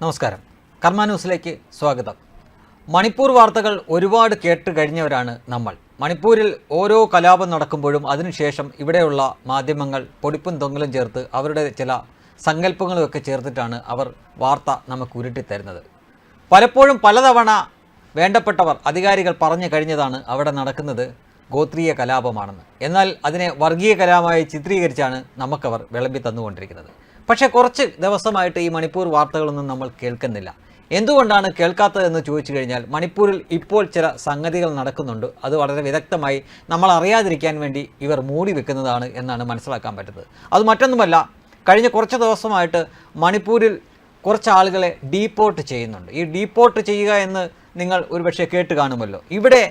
നമസ്കാരം. കർമ്മ ന്യൂസിലേക്ക് സ്വാഗതം. മണിപ്പൂർ വാർത്തകൾ ഒരുപാട് കേട്ട് കഴിഞ്ഞവരാണ് നമ്മൾ. മണിപ്പൂരിൽ ഓരോ കലാപം നടക്കുമ്പോഴും അതിനുശേഷം ഇവിടെയുള്ള മാധ്യമങ്ങൾ പൊടിപ്പും തൊങ്ങലും ചേർത്ത് അവരുടെ ചില സങ്കല്പങ്ങളുമൊക്കെ ചേർത്തിട്ടാണ് അവർ വാർത്ത നമുക്ക് ഉരുട്ടിത്തരുന്നത്. പലപ്പോഴും പലതവണ വേണ്ടപ്പെട്ടവർ അധികാരികൾ പറഞ്ഞു കഴിഞ്ഞതാണ് അവിടെ നടക്കുന്നത് ഗോത്രീയ കലാപമാണെന്ന്. എന്നാൽ അതിനെ വർഗീയ കലാപമായി ചിത്രീകരിച്ചാണ് നമുക്കവർ വിളമ്പി തന്നുകൊണ്ടിരിക്കുന്നത്. പക്ഷേ കുറച്ച് ദിവസമായിട്ട് ഈ മണിപ്പൂർ വാർത്തകളൊന്നും നമ്മൾ കേൾക്കുന്നില്ല. എന്തുകൊണ്ടാണ് കേൾക്കാത്തതെന്ന് ചോദിച്ചു കഴിഞ്ഞാൽ മണിപ്പൂരിൽ ഇപ്പോൾ ചില സംഗതികൾ നടക്കുന്നുണ്ട്. അത് വളരെ വിദഗ്ധമായി നമ്മൾ അറിയാതിരിക്കാൻ വേണ്ടി ഇവർ മൂടി വെക്കുന്നതാണ് എന്നാണ് മനസ്സിലാക്കാൻ പറ്റുന്നത്. അത് മറ്റൊന്നുമല്ല കഴിഞ്ഞ കുറച്ച് ദിവസമായിട്ട് മണിപ്പൂരിൽ കുറച്ച് ആളുകളെ ഡീപ്പോർട്ട് ചെയ്യുന്നുണ്ട്. ഈ ഡീപ്പോർട്ട് ചെയ്യുക എന്ന് നിങ്ങൾ ഒരുപക്ഷെ കേട്ട് കാണുമല്ലോ. ഇവിടെ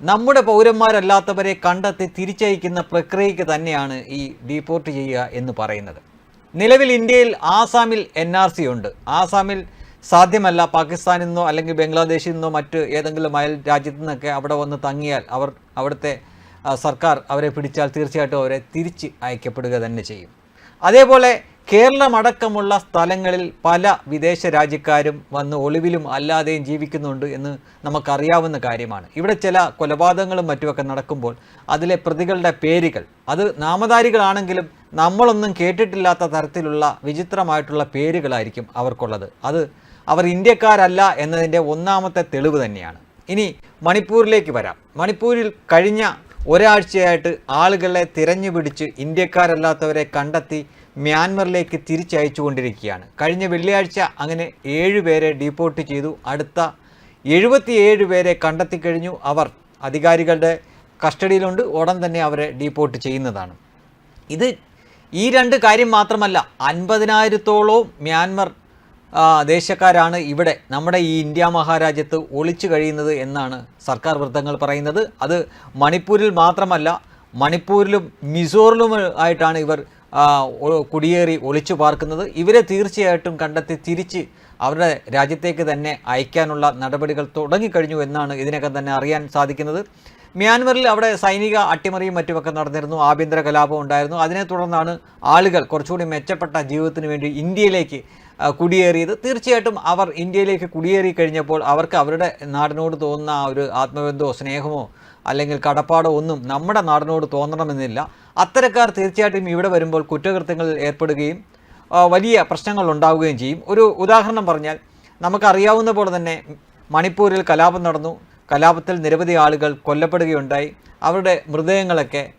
നമ്മുടെ പൗരന്മാരല്ലാത്തവരെ കണ്ടെത്തി തിരിച്ചയക്കുന്ന പ്രക്രിയയ്ക്ക് തന്നെയാണ് ഈ ഡീപ്പോർട്ട് ചെയ്യുക എന്ന് പറയുന്നത്. നിലവിൽ ഇന്ത്യയിൽ ആസാമിൽ എൻ ആർ സി ഉണ്ട്. ആസാമിൽ സാധ്യമല്ല പാകിസ്ഥാനിൽ നിന്നോ അല്ലെങ്കിൽ ബംഗ്ലാദേശിൽ നിന്നോ മറ്റ് ഏതെങ്കിലും അയൽ രാജ്യത്തു നിന്നൊക്കെ അവിടെ വന്ന് തങ്ങിയാൽ അവർ അവിടുത്തെ സർക്കാർ അവരെ പിടിച്ചാൽ തീർച്ചയായിട്ടും അവരെ തിരിച്ച് അയക്കപ്പെടുക തന്നെ ചെയ്യും. അതേപോലെ കേരളമടക്കമുള്ള സ്ഥലങ്ങളിൽ പല വിദേശ രാജ്യക്കാരും വന്ന് ഒളിവിലും അല്ലാതെയും ജീവിക്കുന്നുണ്ട് എന്ന് നമുക്കറിയാവുന്ന കാര്യമാണ്. ഇവിടെ ചില കൊലപാതകങ്ങളും മറ്റുമൊക്കെ നടക്കുമ്പോൾ അതിലെ പ്രതികളുടെ പേരുകൾ അത് നാമധാരികളാണെങ്കിലും നമ്മളൊന്നും കേട്ടിട്ടില്ലാത്ത തരത്തിലുള്ള വിചിത്രമായിട്ടുള്ള പേരുകളായിരിക്കും അവർക്കുള്ളത്. അത് അവർ ഇന്ത്യക്കാരല്ല എന്നതിന്റെ ഒന്നാമത്തെ തെളിവ് തന്നെയാണ്. ഇനി മണിപ്പൂരിലേക്ക് വരാം. മണിപ്പൂരിൽ കഴിഞ്ഞ ഒരാഴ്ചയായിട്ട് ആളുകളെ തിരഞ്ഞു പിടിച്ച് ഇന്ത്യക്കാരല്ലാത്തവരെ കണ്ടെത്തി മ്യാൻമറിലേക്ക് തിരിച്ചയച്ചു കൊണ്ടിരിക്കുകയാണ്. കഴിഞ്ഞ വെള്ളിയാഴ്ച അങ്ങനെ ഏഴ് പേരെ ഡീപ്പോർട്ട് ചെയ്തു. അടുത്ത എഴുപത്തിയേഴ് പേരെ കണ്ടെത്തി കഴിഞ്ഞു. അവർ അധികാരികളുടെ കസ്റ്റഡിയിലുണ്ട്. ഉടൻ തന്നെ അവരെ ഡീപ്പോർട്ട് ചെയ്യുന്നതാണ്. ഇത് ഈ രണ്ട് കാര്യം മാത്രമല്ല അൻപതിനായിരത്തോളവും മ്യാൻമർ ദേശക്കാരാണ് ഇവിടെ നമ്മുടെ ഈ ഇന്ത്യ മഹാരാജ്യത്ത് ഒളിച്ചു കഴിയുന്നത് എന്നാണ് സർക്കാർ വൃത്തങ്ങൾ പറയുന്നത്. അത് മണിപ്പൂരിൽ മാത്രമല്ല മണിപ്പൂരിലും മിസോറിലും ആയിട്ടാണ് ഇവർ കുടിയേറി ഒളിച്ചു പാർക്കുന്നത്. ഇവരെ തീർച്ചയായിട്ടും കണ്ടെത്തി തിരിച്ച് അവരുടെ രാജ്യത്തേക്ക് തന്നെ അയക്കാനുള്ള നടപടികൾ തുടങ്ങിക്കഴിഞ്ഞു എന്നാണ് ഇതിനകം തന്നെ അറിയാൻ സാധിക്കുന്നത്. മ്യാൻമറിൽ അവിടെ സൈനിക അട്ടിമറിയും മറ്റുമൊക്കെ നടന്നിരുന്നു. ആഭ്യന്തര കലാപം ഉണ്ടായിരുന്നു. അതിനെ തുടർന്നാണ് ആളുകൾ കുറച്ചുകൂടി മെച്ചപ്പെട്ട ജീവിതത്തിന് വേണ്ടി ഇന്ത്യയിലേക്ക് കുടിയേറിയത്. തീർച്ചയായിട്ടും അവർ ഇന്ത്യയിലേക്ക് കുടിയേറി കഴിഞ്ഞപ്പോൾ അവർക്ക് അവരുടെ നാടിനോട് തോന്നുന്ന ആ ഒരു ആത്മബന്ധമോ സ്നേഹമോ അല്ലെങ്കിൽ കടപ്പാടോ ഒന്നും നമ്മുടെ നാടിനോട് തോന്നണമെന്നില്ല. അത്തരക്കാർ തീർച്ചയായിട്ടും ഇവിടെ വരുമ്പോൾ കുറ്റകൃത്യങ്ങളിൽ ഏർപ്പെടുകയും വലിയ പ്രശ്നങ്ങൾ ഉണ്ടാവുകയും ചെയ്യും. ഒരു ഉദാഹരണം പറഞ്ഞാൽ നമുക്കറിയാവുന്ന പോലെ തന്നെ മണിപ്പൂരിൽ കലാപം നടന്നു. കലാപത്തിൽ നിരവധി ആളുകൾ കൊല്ലപ്പെടുകയുണ്ടായി. അവരുടെ മൃതദേഹങ്ങളൊക്കെ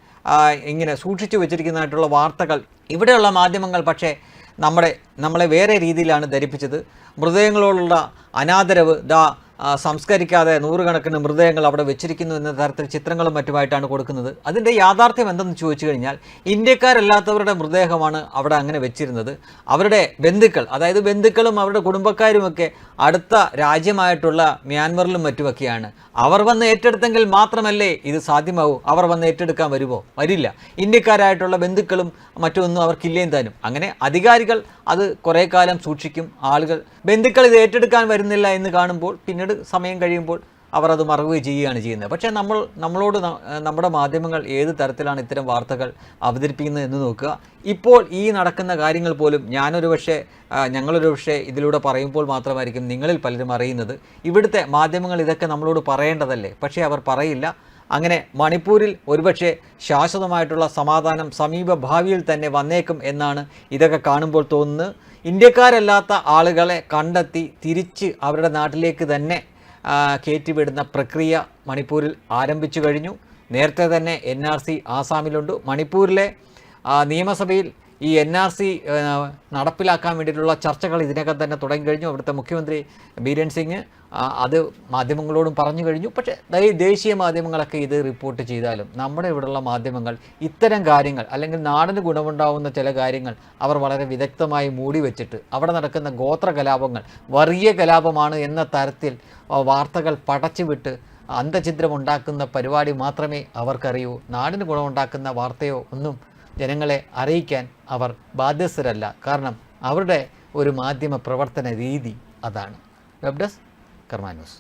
ഇങ്ങനെ സൂക്ഷിച്ചു വെച്ചിരിക്കുന്നതായിട്ടുള്ള വാർത്തകൾ ഇവിടെയുള്ള മാധ്യമങ്ങൾ പക്ഷേ നമ്മുടെ നമ്മളെ വേറെ രീതിയിലാണ് ധരിപ്പിച്ചത്. മൃതദേഹങ്ങളോടുള്ള അനാദരവ് ദാ സംസ്കരിക്കാതെ നൂറുകണക്കിന് മൃതദേഹങ്ങൾ അവിടെ വെച്ചിരിക്കുന്നു എന്ന തരത്തിൽ ചിത്രങ്ങളും മറ്റുമായിട്ടാണ് കൊടുക്കുന്നത്. അതിന്റെ യാഥാർത്ഥ്യം എന്തെന്ന് ചോദിച്ചു കഴിഞ്ഞാൽ ഇന്ത്യക്കാരല്ലാത്തവരുടെ മൃതദേഹമാണ് അവിടെ അങ്ങനെ വെച്ചിരുന്നത്. അവരുടെ ബന്ധുക്കൾ അതായത് ബന്ധുക്കളും അവരുടെ കുടുംബക്കാരുമൊക്കെ അടുത്ത രാജ്യമായിട്ടുള്ള മ്യാൻമറിലും മറ്റുമൊക്കെയാണ്. അവർ വന്ന് ഏറ്റെടുത്തെങ്കിൽ മാത്രമല്ലേ ഇത് സാധ്യമാവൂ? അവർ വന്ന് ഏറ്റെടുക്കാൻ വരുമോ? വരില്ല. ഇന്ത്യക്കാരായിട്ടുള്ള ബന്ധുക്കളും മറ്റൊന്നും അവർക്കില്ലേം താനും. അങ്ങനെ അധികാരികൾ അത് കുറേ കാലം സൂക്ഷിക്കും ആളുകൾ. ബന്ധുക്കൾ ഇത് ഏറ്റെടുക്കാൻ വരുന്നില്ല എന്ന് കാണുമ്പോൾ പിന്നീട് സമയം കഴിയുമ്പോൾ അവർ അത് മറക്കുകയും ചെയ്യുകയാണ് ചെയ്യുന്നത്. പക്ഷേ നമ്മൾ നമ്മളോട് നമ്മുടെ മാധ്യമങ്ങൾ ഏത് തരത്തിലാണ് ഇത്തരം വാർത്തകൾ അവതരിപ്പിക്കുന്നത് എന്ന് നോക്കുക. ഇപ്പോൾ ഈ നടക്കുന്ന കാര്യങ്ങൾ പോലും ഞാനൊരു പക്ഷേ ഞങ്ങളൊരു പക്ഷേ ഇതിലൂടെ പറയുമ്പോൾ മാത്രമായിരിക്കും നിങ്ങളിൽ പലരും അറിയുന്നത്. ഇവിടുത്തെ മാധ്യമങ്ങൾ ഇതൊക്കെ നമ്മളോട് പറയേണ്ടതല്ലേ? പക്ഷേ അവർ പറയില്ല. അങ്ങനെ മണിപ്പൂരിൽ ഒരുപക്ഷെ ശാശ്വതമായിട്ടുള്ള സമാധാനം സമീപ ഭാവിയിൽ തന്നെ വന്നേക്കും എന്നാണ് ഇതൊക്കെ കാണുമ്പോൾ തോന്നുന്നത്. ഇന്ത്യക്കാരല്ലാത്ത ആളുകളെ കണ്ടെത്തി തിരിച്ച് അവരുടെ നാട്ടിലേക്ക് തന്നെ കയറ്റിവിടുന്ന പ്രക്രിയ മണിപ്പൂരിൽ ആരംഭിച്ചു കഴിഞ്ഞു. നേരത്തെ തന്നെ എൻ ആർ സി ആസാമിലുണ്ട്. മണിപ്പൂരിലെ നിയമസഭയിൽ ഈ എൻ ആർ സി നടപ്പിലാക്കാൻ വേണ്ടിയിട്ടുള്ള ചർച്ചകൾ ഇതിനകം തന്നെ തുടങ്ങി കഴിഞ്ഞു. അവിടുത്തെ മുഖ്യമന്ത്രി ബീരൻ സിംഗ് അത് മാധ്യമങ്ങളോടും പറഞ്ഞു കഴിഞ്ഞു. പക്ഷേ ദേശീയ മാധ്യമങ്ങളൊക്കെ ഇത് റിപ്പോർട്ട് ചെയ്താലും നമ്മുടെ ഇവിടെയുള്ള മാധ്യമങ്ങൾ ഇത്തരം കാര്യങ്ങൾ അല്ലെങ്കിൽ നാടിന് ഗുണമുണ്ടാവുന്ന ചില കാര്യങ്ങൾ അവർ വളരെ വിദഗ്ധമായി മൂടി വെച്ചിട്ട് അവിടെ നടക്കുന്ന ഗോത്ര കലാപങ്ങൾ വർഗീയ കലാപമാണ് എന്ന തരത്തിൽ വാർത്തകൾ പടച്ചുവിട്ട് അന്തഛിദ്രം ഉണ്ടാക്കുന്ന പരിപാടി മാത്രമേ അവർക്കറിയൂ. നാടിന് ഗുണമുണ്ടാക്കുന്ന വാർത്തയോ ഒന്നും ജനങ്ങളെ അറിയിക്കാൻ അവർ ബാധ്യസ്ഥരല്ല. കാരണം അവരുടെ ഒരു മാധ്യമ പ്രവർത്തന രീതി അതാണ്. വെബ്ഡസ് ഡെസ്ക് കർമ്മ ന്യൂസ്